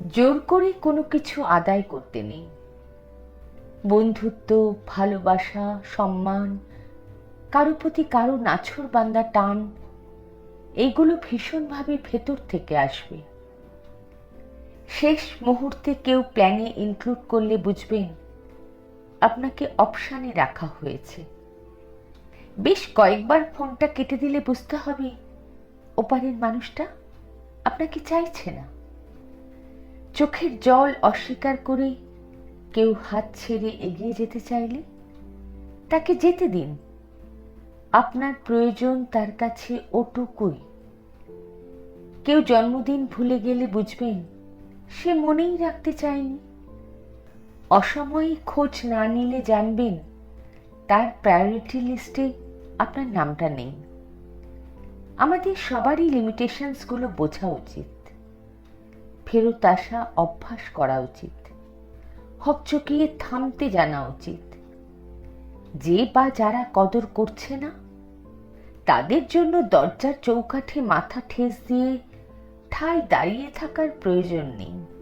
জোর করে কোনো কিছু আদায় করতে নেই। বন্ধুত্ব, ভালোবাসা, সম্মান, কারও প্রতি কারও নাছর বান্দা টান এইগুলো ভীষণভাবে ভেতর থেকে আসবে। শেষ মুহূর্তে কেউ প্ল্যানে ইনক্লুড করলে বুঝবেন, আপনাকে অপশানে রাখা হয়েছে। বেশ কয়েকবার ফোনটা কেটে দিলে বুঝতে হবে, ওপারের মানুষটা আপনাকে চাইছে না। চোখের জল অস্বীকার করে কেউ হাত ছেড়ে এগিয়ে যেতে চাইলে তাকে যেতে দিন। আপনার প্রয়োজন তার কাছে ওটুকুই। কেউ জন্মদিন ভুলে গেলে বুঝবেন, সে মনেই রাখতে চায়নি। অসময়ে খোঁজ না নিলে জানবেন, তার প্রায়োরিটি লিস্টে আপনার নামটা নেই। আমাদের সবারই লিমিটেশনসগুলো বোঝা উচিত। ফেরত আসা অভ্যাস করা উচিত। হকচকিয়ে থামতে জানা উচিত। যে বা যারা কদর করছে না, তাদের জন্য দরজার চৌকাঠে মাথা ঠেস দিয়ে ঠায় দাঁড়িয়ে থাকার প্রয়োজন নেই।